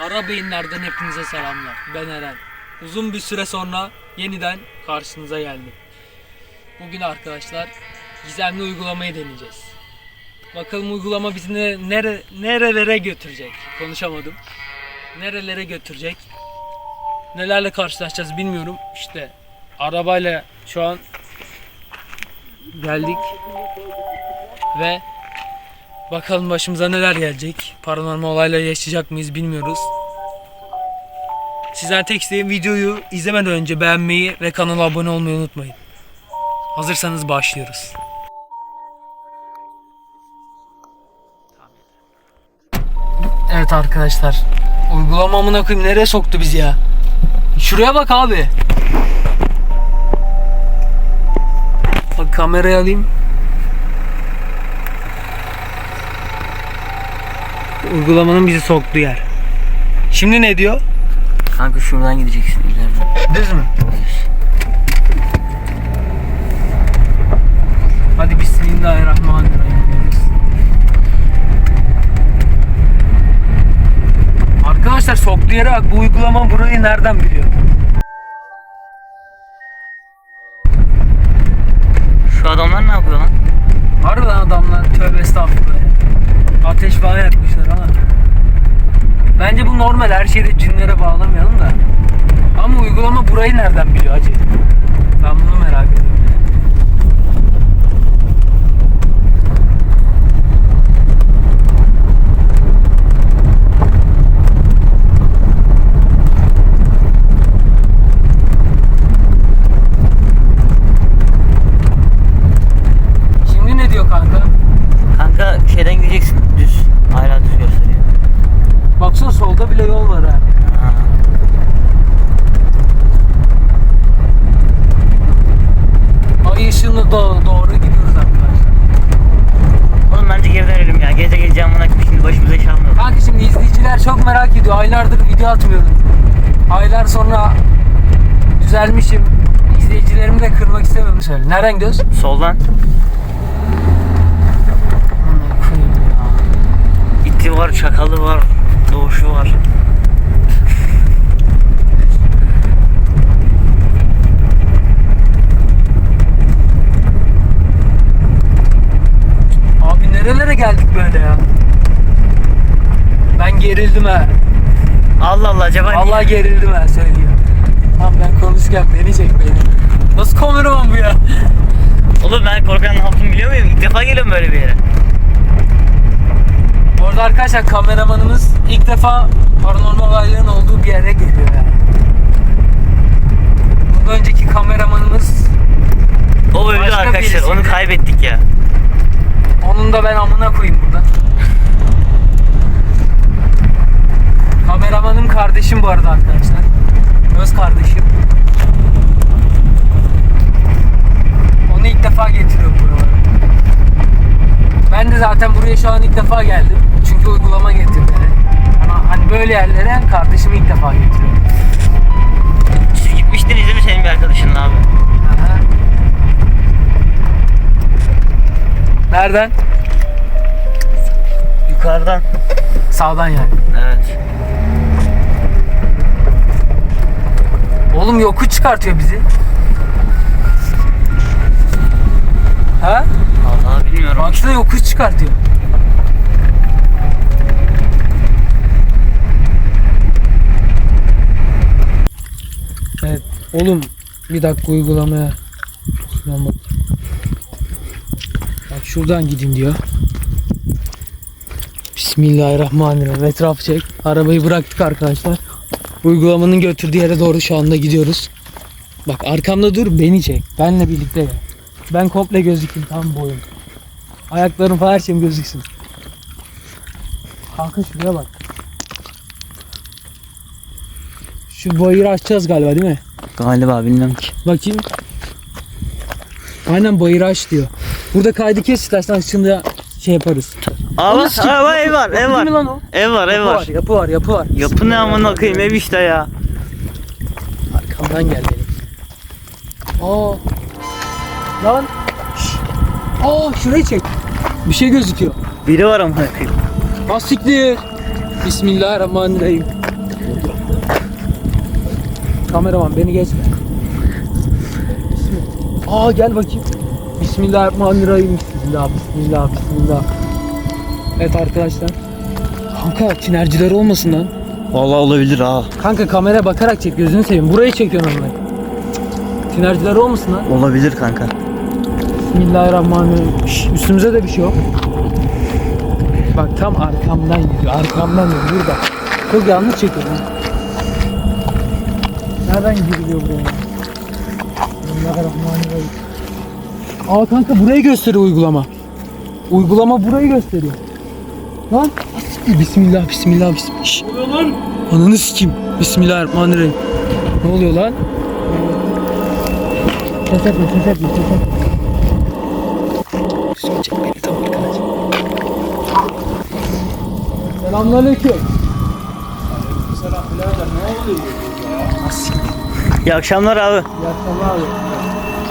Ara Beyinler'den hepinize selamlar. Ben Eren. Uzun bir süre sonra yeniden karşınıza geldim. Bugün arkadaşlar gizemli uygulamayı deneyeceğiz. Bakalım uygulama bizi ne- nere, nerelere götürecek. Konuşamadım. Nerelere götürecek. Nelerle karşılaşacağız bilmiyorum. İşte arabayla şu an geldik. Ve bakalım başımıza neler gelecek. Paranormal olaylar yaşayacak mıyız bilmiyoruz. Sizden tek isteğim videoyu izlemeden önce beğenmeyi ve kanala abone olmayı unutmayın. Hazırsanız başlıyoruz. Evet arkadaşlar. Uygulama amına koyayım nereye soktu bizi ya? Şuraya bak abi. Bak kamerayı alayım. Uygulamanın bizi soktuğu yer. Şimdi ne diyor? Kanka şuradan gideceksin ileriden. Düz mü? Düz. Hadi bismillahirrahmanirrahim. Arkadaşlar soktuğu yere bak bu uygulama burayı nereden biliyor? Şu adamlar ne yapıyor lan? Harbiden adamlar tövbe estağfurullah. Ateş falan yakmışlar ama. Bence bu normal her şeyi de cinlere bağlamayalım da. Ama uygulama burayı nereden biliyor acı? Ben bunu merak ediyorum. Şimdi ne diyor kanka? Kanka şeyden gideceksin düz. Hala düz gösteriyor. Solda bile yol var ha. Ha. Ay ışığına doğru, doğru gidiyoruz arkadaşlar. Oğlum bence geri dönelim ya. Gece gece amına koyayım şimdi başımıza iş. Kanka şimdi izleyiciler çok merak ediyor. Aylardır video atmıyorum. Aylar sonra düzelmişim. İzleyicilerimi de kırmak istemiyorum. Söyle. Nereden gidiyoruz? Soldan. İti var, çakalı var, doğuşu var. Abi nerelere geldik böyle ya? Ben gerildim ha. Allah Allah acaba niye- Vallahi gerildim ha söylüyorum. Tamam ben konuşurken beni çek beni. Nasıl kameraman bu ya? Oğlum ben korkan ne yaptım biliyor muyum? İlk defa geliyorum böyle bir yere. Orada arkadaşlar kameramanımız ilk defa paranormal olayların olduğu bir yere geliyor yani. Bundan önceki kameramanımız O öldü Başka arkadaşlar. birisiydi. Onu kaybettik ya. onun da ben amına koyayım burada. Kameramanım kardeşim bu arada arkadaşlar. Öz kardeşim. Onu ilk defa getiriyorum buralara. Ben de zaten buraya şu an ilk defa geldim. Uygulama getirdi. Ama hani böyle yerlere kardeşim ilk defa getiriyor. Siz gitmiştiniz değil mi senin bir arkadaşınla abi? Aha. Nereden? Yukarıdan. Sağdan yani. Evet. Oğlum yokuş çıkartıyor bizi. Ha? Vallahi bilmiyorum. Baksana yokuş çıkartıyor. Oğlum bir dakika uygulamaya. Bak şuradan gidin diyor. Bismillahirrahmanirrahim. Etrafı çek. Arabayı bıraktık arkadaşlar. Uygulamanın götürdüğü yere doğru şu anda gidiyoruz. Bak arkamda dur beni çek. Benle birlikte gel. Ben komple gözükeyim tam boyum. Ayaklarım falan her şeyim gözüksün. Kanka şuraya bak. Şu bayırı açacağız galiba değil mi? Galiba bilmiyorum ki. Bakayım. Aynen bayırı aç diyor. Burada kaydı kes istersen şimdi şey yaparız. Aa, Onu sikeyim. aa, ev var, ev Değil mi var. lan o? Ev var, ev Yapı var. var, yapı var, yapı var. Yapı ne amına koyayım ev işte ya. Arkamdan gel benim. Aa. Lan. Şşş. Aa şurayı çek. Bir şey gözüküyor. Biri var amına koyayım. Lastikli. Bismillahirrahmanirrahim. Kameraman beni geçme. Bismillah. Aa gel bakayım. Bismillahirrahmanirrahim. Bismillah, bismillah, bismillah. Evet arkadaşlar. Kanka tinerciler olmasın lan. Vallahi olabilir ha. Kanka kamera bakarak çek gözünü seveyim. Burayı çekiyorsun onları. Tinerciler olmasın lan. Olabilir kanka. Bismillahirrahmanirrahim. Şş, üstümüze de bir şey yok. Bak tam arkamdan gidiyor. Arkamdan gidiyor. Burada. Çok yanlış çekiyor lan. Nereden giriliyor buraya? Bismillahirrahmanirrahim. Aa kanka burayı gösteriyor uygulama. Uygulama burayı gösteriyor. Lan siktir. Bismillah, bismillah, bismillah. Şşş. lan? Ananı sikeyim. Bismillahirrahmanirrahim. Ne oluyor lan? Ses etme, ses etme, ses etme. Söyleyecek beni tam arkadaş. Selamünaleyküm. İyi akşamlar abi. İyi akşamlar abi.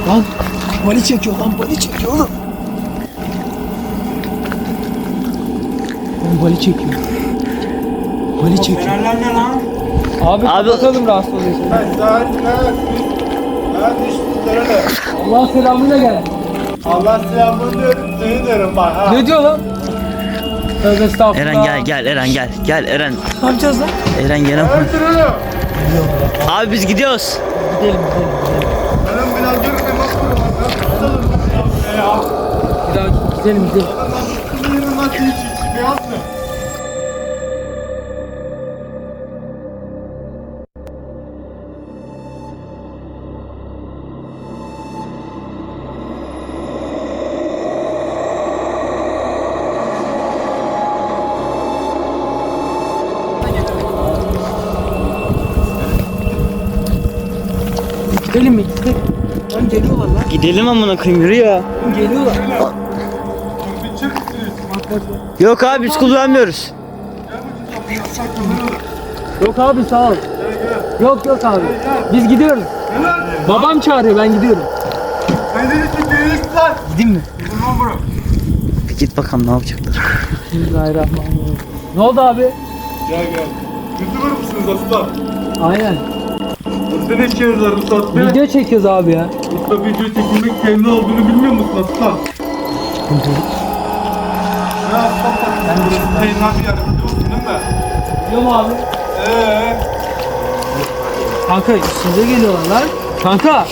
Lan bali çekiyor lan bali çekiyor oğlum. Oğlum bali çekiyor. Bali çekiyor. Fenerler ne lan? Abi, Abi- kapatalım rahatsız oluyorsun. Allah selamıyla gel. Allah selamını diyorum, seni derim bak ha. Ne diyor lan? Tövbe estağfurullah. Eren gel gel Eren gel. Gel Eren. Ne yapacağız lan? Eren gene. Öldürürüm. Abi biz gidiyoruz. Gidelim gidelim gidelim. Benim Gidelim mi? Gidelim. Lan geliyorlar lan. Gidelim amına koyayım yürü ya. Geliyorlar. Yok abi biz kullanmıyoruz. Yok abi sağ ol. Yok yok abi. Biz gidiyoruz. Babam çağırıyor ben gidiyorum. Gideyim mi? Bir git bakalım ne yapacaklar. Bismillahirrahmanirrahim. Ne oldu abi? Gel gel. Youtuber mısınız aslan? Aynen. Nasıl ne çevirdiler Mustafa? Video. Video çekiyoruz abi ya. Mustafa video çekilmek kendi olduğunu bilmiyor musun aslan? Ya. Ben burası Zeynep bir yer biliyorsun değil mi? Abi? Eee? Kanka üstümüze geliyorlar lan. Kanka.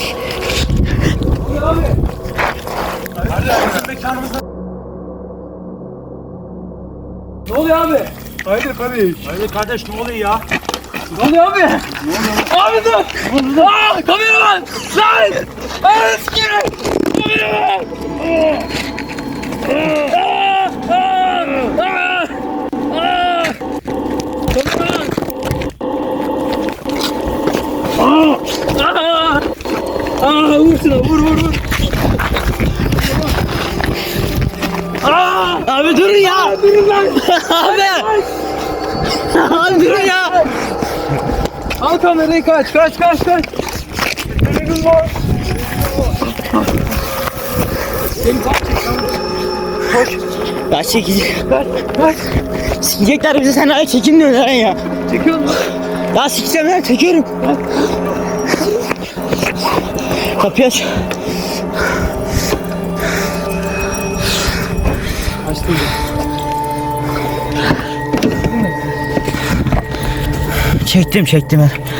Ne oluyor abi? Haydi kardeş. Haydi kardeş ne oluyor ya? Ne oluyor abi? Abi dur! Aa, kameraman! Lan! Eski! Kameraman! Aa! Aa! Aa! Aa! Kameraman! Aa! Aa! Aa! Vur şuna vur vur vur! Aa! Abi durun ya. Durun lan! abi durun ya. Al kamerayı kaç kaç kaç kaç! Telefon var! Seni kaç Ya çekici. kaç kaç! Sikecekler bizi sen hala çekinmiyor Eren ya. Çekiyor musun? Ya sikeceğim lan çekiyorum. Kapıyı aç. Açtım. Çektim çektim ben.